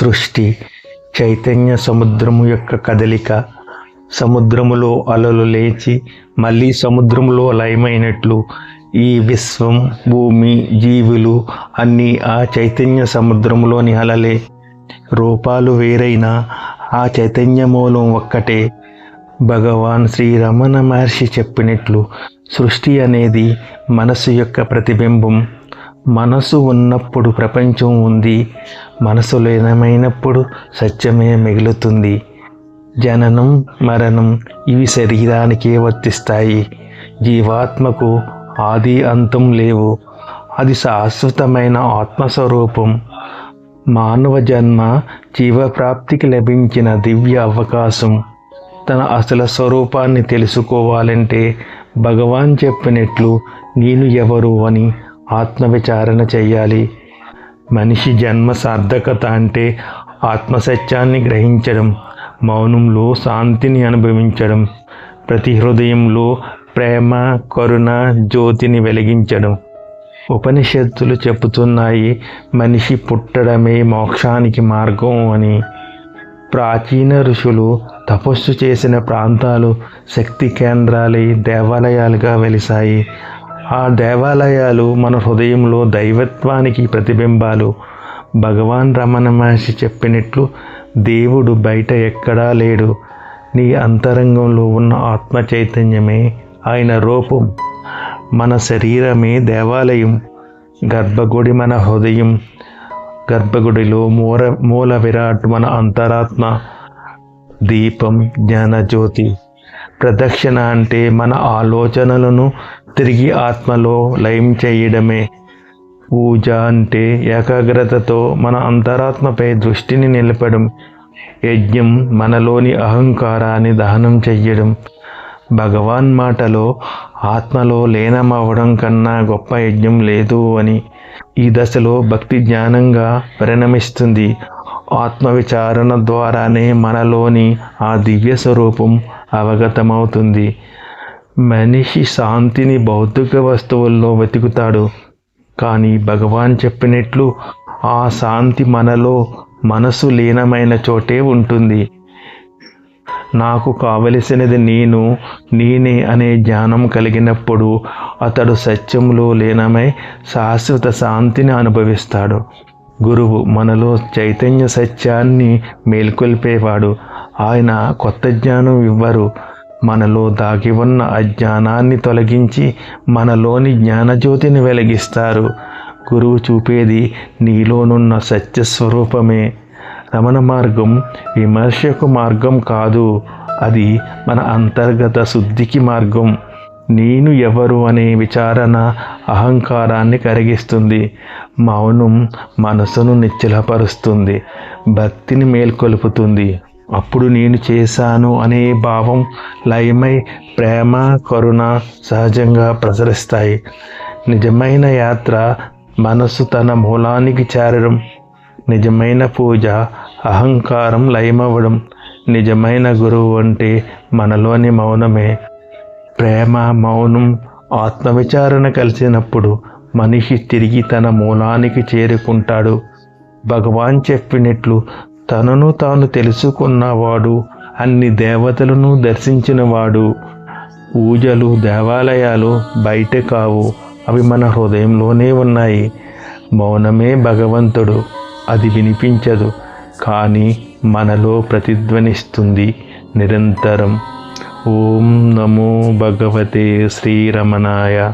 సృష్టి చైతన్య సముద్రము యొక్క కదలిక సముద్రములో అలలు లేచి మళ్ళీ సముద్రంలో లయమైనట్లు ఈ విశ్వం భూమి జీవులు అన్నీ ఆ చైతన్య సముద్రంలోని అలలే. రూపాలు వేరైనా ఆ చైతన్య మూలం ఒక్కటే. భగవాన్ శ్రీ రమణ మహర్షి చెప్పినట్లు సృష్టి అనేది మనసు యొక్క ప్రతిబింబం. మనసు ఉన్నప్పుడు ప్రపంచం ఉంది. మనసు లీనమైనప్పుడు సత్యమే మిగులుతుంది. జననం మరణం ఇవి శరీరానికే వర్తిస్తాయి. జీవాత్మకు ఆది అంతం లేవు. అది శాశ్వతమైన ఆత్మస్వరూపం. మానవ జన్మ జీవప్రాప్తికి లభించిన దివ్య అవకాశం. తన అసలు స్వరూపాన్ని తెలుసుకోవాలంటే భగవాన్ చెప్పినట్లు నేను ఎవరు అని ఆత్మవిచారణ చేయాలి మనిషి జన్మ సార్థకత అంటే ఆత్మసత్యాన్ని గ్రహించడం మౌనంలో శాంతిని అనుభవించడం ప్రతి హృదయంలో ప్రేమ కరుణ జ్యోతిని వెలిగించడం. ఉపనిషత్తులు చెబుతున్నాయి మనిషి పుట్టడమే మోక్షానికి మార్గం అని. ప్రాచీన ఋషులు తపస్సు చేసిన ప్రాంతాలు శక్తి కేంద్రాలై దేవాలయాలుగా వెలిశాయి. ఆ దేవాలయాలు మన హృదయంలో దైవత్వానికి ప్రతిబింబాలు. భగవాన్ రమణ మహర్షి చెప్పినట్లు దేవుడు బయట ఎక్కడా లేడు. నీ అంతరంగంలో ఉన్న ఆత్మ చైతన్యమే ఆయన రూపం. మన శరీరమే దేవాలయం. గర్భగుడి మన హృదయం. గర్భగుడిలో మూల మూల విరాట్ మన అంతరాత్మ. దీపం జ్ఞానజ్యోతి. ప్రదక్షిణ అంటే మన ఆలోచనలను తిరిగి ఆత్మలో లయం చేయడమే. పూజ అంటే ఏకాగ్రతతో మన అంతరాత్మపై దృష్టిని నిలపడం యజ్ఞం మనలోని అహంకారాన్ని దహనం చెయ్యడం. భగవాన్ మాటలో ఆత్మలో లీనమవ్వడం కన్నా గొప్ప యజ్ఞం లేదు అని ఈ దశలో భక్తి జ్ఞానంగా పరిణమిస్తుంది. ఆత్మవిచారణ ద్వారానే మనలోని ఆ దివ్య స్వరూపం అవగతమవుతుంది. మనిషి శాంతిని భౌతిక వస్తువుల్లో వెతుకుతాడు. కానీ భగవాన్ చెప్పినట్లు ఆ శాంతి మనలో మనసు లీనమైన చోటే ఉంటుంది. నాకు కావలసినది నేను నేనే అనే జ్ఞానం కలిగినప్పుడు అతడు సత్యంలో లీనమై శాశ్వత శాంతిని అనుభవిస్తాడు. గురువు మనలో చైతన్య సత్యాన్ని మేల్కొల్పేవాడు. ఆయన కొత్త జ్ఞానం ఇవ్వరు. మనలో దాగి ఉన్న అజ్ఞానాన్ని తొలగించి మనలోని జ్ఞానజ్యోతిని వెలిగిస్తారు. గురువు చూపేది నీలోనున్న సత్యస్వరూపమే. రమణ మార్గం విమర్శకు మార్గం కాదు. అది మన అంతర్గత శుద్ధికి మార్గం. నేను ఎవరు అనే విచారణ అహంకారాన్ని కరిగిస్తుంది. మౌనం మనసును నిశ్చలపరుస్తుంది. భక్తిని మేల్కొల్పుతుంది. అప్పుడు నేను చేశాను అనే భావం లయమై ప్రేమ కరుణ సహజంగా ప్రసరిస్తాయి. నిజమైన యాత్ర మనసు తన మూలానికి చేరడం నిజమైన పూజ అహంకారం లయమవ్వడం నిజమైన గురువు అంటే మనలోని మౌనమే. ప్రేమ మౌనం ఆత్మవిచారణ కలిసినప్పుడు మనిషి తిరిగి తన మూలానికి చేరుకుంటాడు. భగవాన్ చెప్పినట్లు తనను తాను తెలుసుకున్నవాడు అన్ని దేవతలను దర్శించినవాడు. పూజలు దేవాలయాలు బయట కావు అవి మన హృదయంలోనే ఉన్నాయి. మౌనమే భగవంతుడు అది వినిపించదు కానీ మనలో ప్రతిధ్వనిస్తుంది నిరంతరం. ఓం నమో భగవతే శ్రీరమణాయ.